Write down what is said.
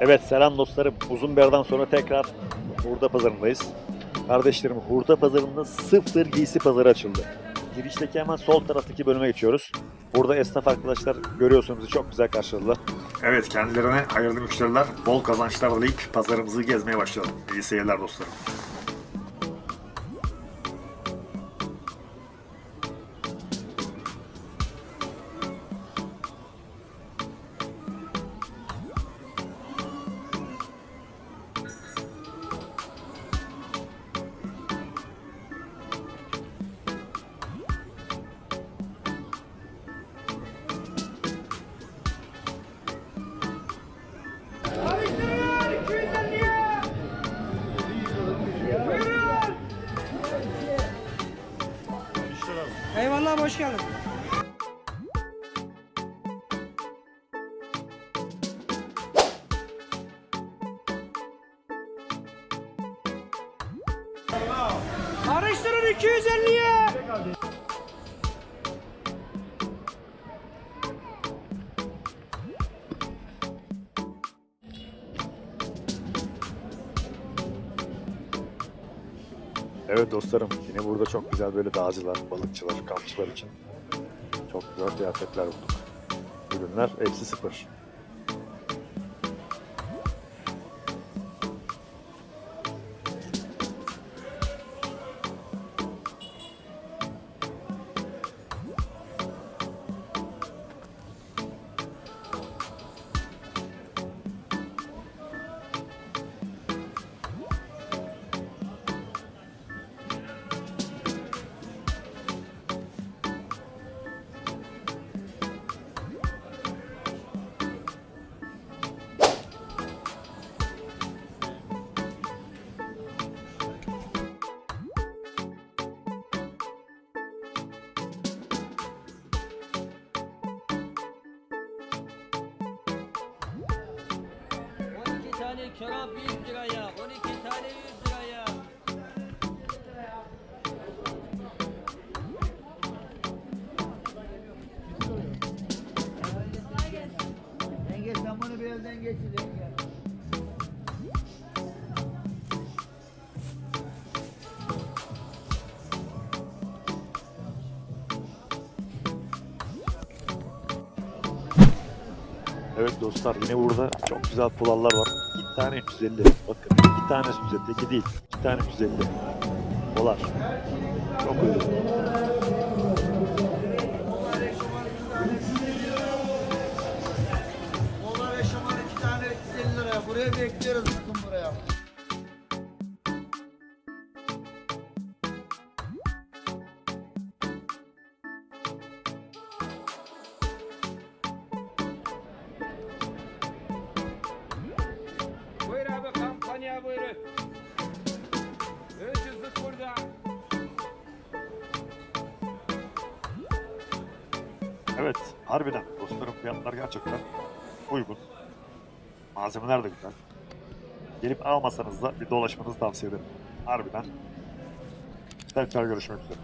Evet selam dostlarım. Uzun bir aradan sonra tekrar hurda pazarındayız. Kardeşlerim hurda pazarında sıfır giysi pazarı açıldı. Girişteki hemen sol taraftaki bölüme geçiyoruz. Burada esnaf arkadaşlar görüyorsunuz çok güzel karşıladılar. Evet kendilerine hayırlı müşteriler, bol kazançlar dileyip pazarımızı gezmeye başlayalım. İyi seyirler dostlarım. Eyvallah hoş geldin. Karıştırın 250'ye. Evet dostlarım yine burada çok güzel böyle dağcılar, balıkçılar, kampçılar için çok güzel kıyafetler bulduk. Ürünler eksi sıfır. Çorap 100 liraya, 12 tane 100 liraya. Yenge sen bunu bir elden geçir yenge. Evet dostlar yine burada çok güzel pulallar var. Tane 350. Bakın iki tane 350. İki değil. İki tane 350. Dolar. Çok uygun. Mola ve şaman iki tane 350 liraya. Buraya bekliyoruz Evet harbiden dostlarım fiyatlar gerçekten uygun. Malzemeler de güzel. Gelip almasanız da bir dolaşmanızı tavsiye ederim. Harbiden. Tekrar görüşmek üzere.